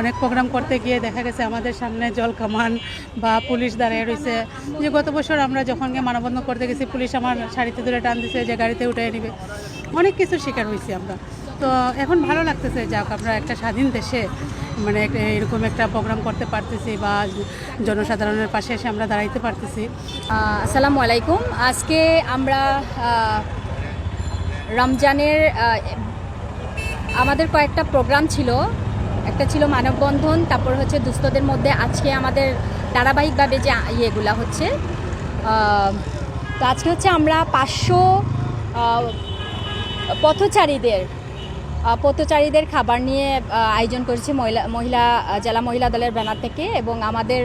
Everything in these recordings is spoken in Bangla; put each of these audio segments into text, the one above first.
অনেক প্রোগ্রাম করতে গিয়ে দেখা গেছে আমাদের সামনে জল কামান বা পুলিশ দাঁড়িয়ে রয়েছে। যে গত বছর আমরা যখন গিয়ে মানববন্ধন করতে গেছি, পুলিশ আমার শাড়িতে ধরে টান দিছে যে গাড়িতে উঠে নিবে। অনেক কিছু শিকার হয়েছি আমরা। তো এখন ভালো লাগতেছে, যাক আমরা একটা স্বাধীন দেশে মানে এরকম একটা প্রোগ্রাম করতে পারতেছি বা জনসাধারণের পাশে এসে আমরা দাঁড়াইতে পারতেছি। আসসালামু আলাইকুম। আজকে আমরা রমজানের আমাদের কয়েকটা প্রোগ্রাম ছিল। একটা ছিল মানববন্ধন, তারপর হচ্ছে দুস্থদের মধ্যে আজকে আমাদের ধারাবাহিকভাবে যে ইয়েগুলা হচ্ছে তো আজকে হচ্ছে আমরা পাঁচশো পথচারীদের পথচারীদের খাবার নিয়ে আয়োজন করেছি মহিলা মহিলা জেলা মহিলা দলের ব্যানার থেকে এবং আমাদের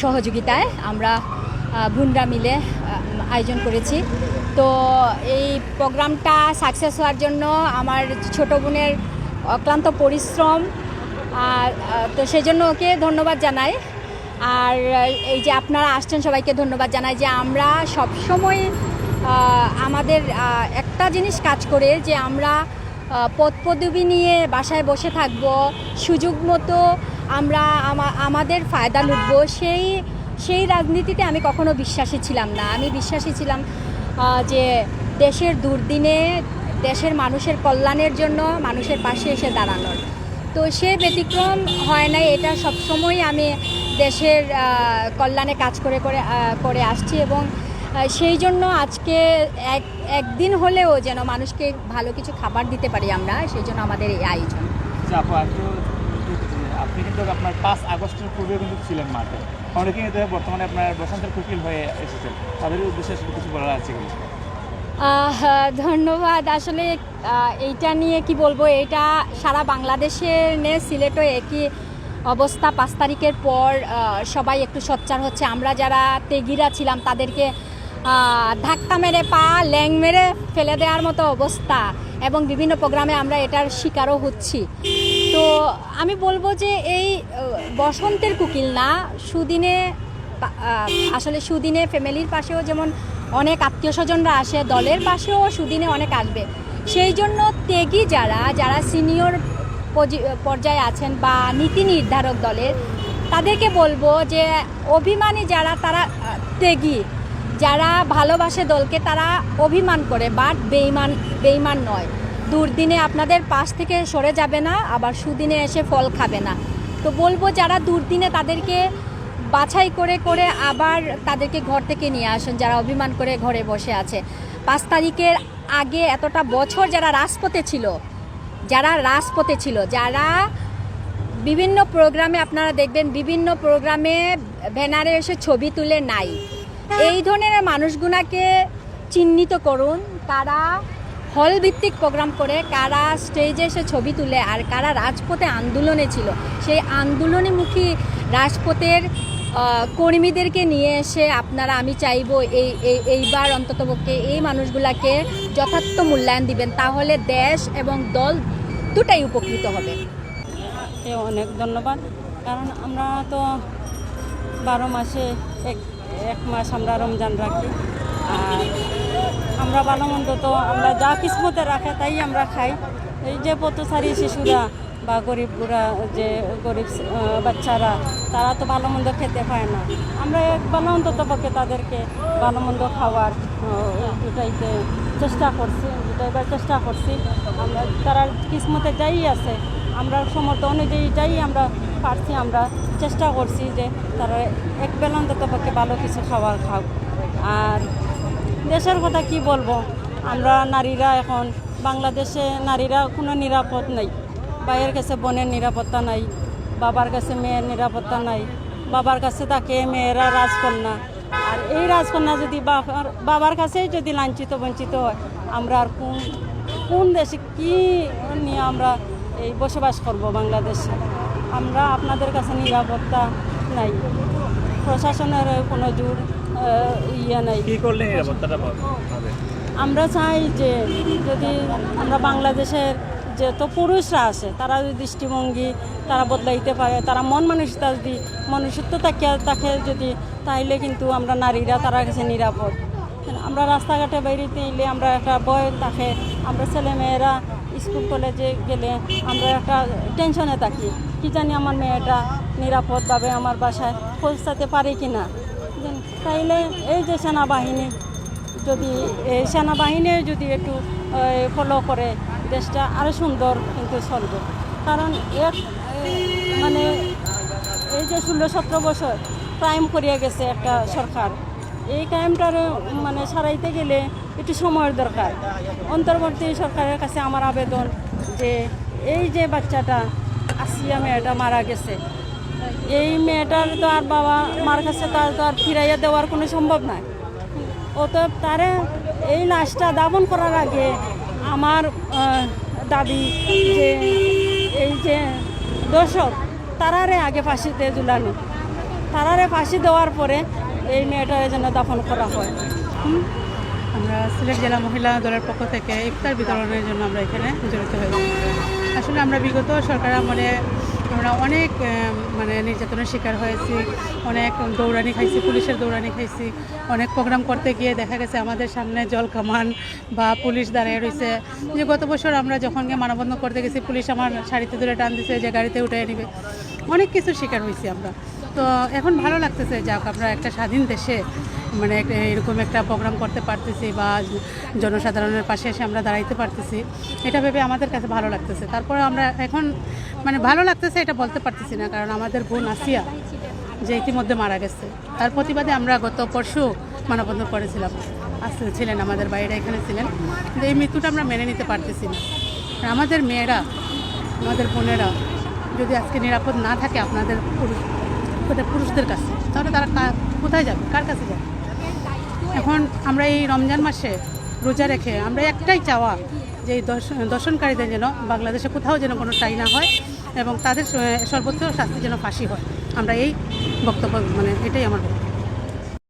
সহযোগিতায় আমরা ভুনরা মিলে আয়োজন করেছি। তো এই প্রোগ্রামটা সাকসেস হওয়ার জন্য আমার ছোট বোনের অক্লান্ত পরিশ্রম আর তো সেই জন্য ওকে ধন্যবাদ জানাই। আর এই যে আপনারা আসছেন সবাইকে ধন্যবাদ জানাই যে আমরা সবসময় আহ, আমাদের একটা জিনিস কাজ করে যে আমরা আহ, পদ পদবি নিয়ে বাসায় বসে থাকব সুযোগ মতো আমরা আমাদের ফায়দা লুটব সেই সেই রাজনীতিতে আমি কখনো বিশ্বাসী ছিলাম না। আমি বিশ্বাসী ছিলাম যে দেশের দুর্দিনে দেশের মানুষের কল্যাণের জন্য মানুষের পাশে এসে দাঁড়ানোর। তো সে ব্যতিক্রম হয় নাই, এটা সবসময় আমি দেশের কল্যাণে কাজ করে করে করে আসছি এবং সেই জন্য আজকে এক, একদিন হলেও যেন মানুষকে ভালো কিছু খাবার দিতে পারি আমরা, সেই জন্য আমাদের এই আয়োজন। আচ্ছা আপনি কিন্তু আপনার পাঁচ আগস্টের পূর্বে কিন্তু ছিলেন মাঠে। অনেকে কিন্তু বর্তমানে আপনার বসন্তের কুকিল হয়ে এসেছেন। তাদের উদ্দেশ্যে কিছু বলার আছে ধন্যবাদ। আসলে এইটা নিয়ে কি বলব, এটা সারা বাংলাদেশের নে সিলেটও একই অবস্থা। পাঁচ তারিখের পর সবাই একটু সোচ্চার হচ্ছে। আমরা যারা তেগিরা ছিলাম, তাদেরকে ধাক্কা মেরে পা, ল্যাং মেরে ফেলে দেওয়ার মতো অবস্থা এবং বিভিন্ন প্রোগ্রামে আমরা এটার শিকারও হচ্ছি। তো আমি বলব যে এই বসন্তের কুকিল না, সুদিনে আসলে সুদিনে ফ্যামিলির পাশেও যেমন অনেক আত্মীয় স্বজনরা আসে, দলের পাশেও সুদিনে অনেক আসবে। সেই জন্য ত্যাগী যারা যারা সিনিয়র পর্যায়ে আছেন বা নীতি নির্ধারক দলের, তাদেরকে বলব যে অভিমানী যারা, তারা ত্যাগী। যারা ভালোবাসে দলকে, তারা অভিমান করে, বাট বেইমান বেইমান নয়। দুর্দিনে আপনাদের পাশ থেকে সরে যাবে না, আবার সুদিনে এসে ফল খাবে না। তো বলব যারা দুর্দিনে তাদেরকে বাছাই করে করে আবার তাদেরকে ঘর থেকে নিয়ে আসেন যারা অভিমান করে ঘরে বসে আছে। পাঁচ তারিখের আগে এতটা বছর যারা রাজপথে ছিল, যারা রাজপথে ছিল, যারা বিভিন্ন প্রোগ্রামে আপনারা দেখবেন, বিভিন্ন প্রোগ্রামে ব্যানারে এসে ছবি তুলে নাই। এই ধরনের মানুষগুলাকে চিহ্নিত করুন কারা হল ভিত্তিক প্রোগ্রাম করে, কারা স্টেজে এসে ছবি তুলে আর কারা রাজপথে আন্দোলনে ছিল। সেই আন্দোলনীমুখী রাজপথের কর্মীদেরকে নিয়ে এসে আপনারা, আমি চাইব এই এই, এইবার অন্ততপক্ষে এই মানুষগুলাকে যথার্থ মূল্যায়ন দিবেন, তাহলে দেশ এবং দল দুটাই উপকৃত হবে। অনেক ধন্যবাদ। কারণ আমরা তো বারো মাসে এক এক মাস আমরা রমজান রাখি। আর আমরা ভালো মন্দ তো আমরা যা কিসমতে রাখে তাই আমরা খাই। এই যে পথচারী শিশুরা বা গরিব বুড়া যে গরিব বাচ্চারা তারা তো ভালো মন্দ খেতে পায় না। আমরা এক ভালো অন্তত পক্ষে তাদেরকে ভালো মন্দ খাওয়ার আহ, এটাইতে চেষ্টা করছি এবার চেষ্টা করছি। আমরা তারা কিসমতে যাই আছে আমরা সমর্থ অনুযায়ী যাই আমরা পারছি আমরা চেষ্টা করছি যে তারা এক বেলা অন্তত পক্ষে ভালো কিছু খাবার খাও আর দেশের কথা কি বলব? আমরা নারীরা এখন বাংলাদেশে নারীরা কোনো নিরাপদ নেই। ভাইয়ের কাছে বোনের নিরাপত্তা নাই বাবার কাছে মেয়ের নিরাপত্তা নাই বাবার কাছে তাকে মেয়েরা রাজকন্যা। আর এই রাজকন্যা যদি বাবার বাবার কাছেই যদি লাঞ্ছিত বঞ্চিত হয় আমরা আর কোন কোন দেশে কি নিয়ে আমরা এই বসবাস করব বাংলাদেশে? আমরা আপনাদের কাছে নিরাপত্তা নাই। প্রশাসনের কোনো জোর ইয়ে নাই। কি করলে নিরাপত্তাটা আমরা চাই যে যদি আমরা বাংলাদেশের যে তো পুরুষরা আছে, তারা যদি দৃষ্টিভঙ্গি তারা বদলাইতে পারে, তারা মন মানসিকতা যদি, মনুষ্যত্ব তাকে তাকে যদি, তাইলে কিন্তু আমরা নারীরা তারা কাছে নিরাপদ। আমরা রাস্তাঘাটে বেরিয়ে এলে আমরা একটা ভয় থাকে, আমরা ছেলে মেয়েরা স্কুল, কলেজে গেলে আমরা একটা টেনশনে থাকি, কি জানি আমার মেয়েটা নিরাপদভাবে আমার বাসায় পৌঁছাতে পারে কি না তাইলে এই যে সেনাবাহিনী যদি, এই সেনাবাহিনী যদি একটু ফলো করে দেশটা আরও সুন্দর কিন্তু চলবে। কারণ এক মানে এই যে ষোলো, সতেরো বছর ক্রাইম করিয়া গেছে একটা সরকার, এই ক্রাইমটার মানে সারাইতে গেলে একটু সময়ের দরকার। অন্তর্বর্তী সরকারের কাছে আমার আবেদন যে এই যে বাচ্চাটা আসিয়া মেয়েটা মারা গেছে, এই মেয়েটার তো আর বাবা মার কাছে তার তো আর ফিরাইয়া দেওয়ার কোনো সম্ভব নাই। অতএব তারে এই লাশটা দাফন করার আগে আমার দাবি যে এই যে দর্শক, তারারে আগে ফাঁসিতে ঝুলানো। তারারে ফাঁসি দেওয়ার পরে এই মেয়েটারে জন্য দাফন করা হয়। আমরা সিলেট জেলা মহিলা দলের পক্ষ থেকে ইফতার বিতরণের জন্য আমরা এখানে জড়িত হয়েছি। আসলে আমরা বিগত সরকার আমলে আমরা অনেক মানে নির্যাতনের শিকার হয়েছি, অনেক দৌড়ানি খাইছি, পুলিশের দৌড়ানি খাইছি, অনেক প্রোগ্রাম করতে গিয়ে দেখা গেছে আমাদের সামনে জল কামান বা পুলিশ দাঁড়িয়ে রয়েছে যে গত বছর আমরা যখন গিয়ে মানববন্ধন করতে গেছি, পুলিশ আমার শাড়িতে ধরে টান দিছে যে গাড়িতে উঠে নিবে। অনেক কিছু শিকার হয়েছি আমরা। তো এখন ভালো লাগতেছে, যাক, আমরা একটা স্বাধীন দেশে মানে এরকম একটা প্রোগ্রাম করতে পারতেছি বা জনসাধারণের পাশে এসে আমরা দাঁড়াইতে পারতেছি, এটা ভেবে আমাদের কাছে ভালো লাগতেছে। তারপরে আমরা এখন মানে ভালো লাগতেছে এটা বলতে পারতেছি না, কারণ আমাদের বোন আসিয়া যে ইতিমধ্যে মারা গেছে। তার প্রতিবাদে আমরা গত পরশু মানববন্ধন করেছিলাম। আসলে ছিলেন, আমাদের বাইরে এখানে ছিলেন। কিন্তু এই মৃত্যুটা আমরা মেনে নিতে পারতেছি না। আর আমাদের মেয়েরা, আমাদের বোনেরা যদি আজকে নিরাপদ না থাকে আপনাদের পুরুষ পুরুষদের কাছে, তাহলে তারা কোথায় যাবে? কার কাছে যাবে? এখন আমরা এই রমজান মাসে রোজা রেখে আমরা একটাই চাওয়া যে এই দর্শন দর্শনকারীদের যেন বাংলাদেশে কোথাও যেন কোনো টাই না হয় এবং তাদের সর্বোচ্চ শাস্তি যেন ফাঁসি হয়। আমরা এই বক্তব্য মানে এটাই আমার বক্তব্য।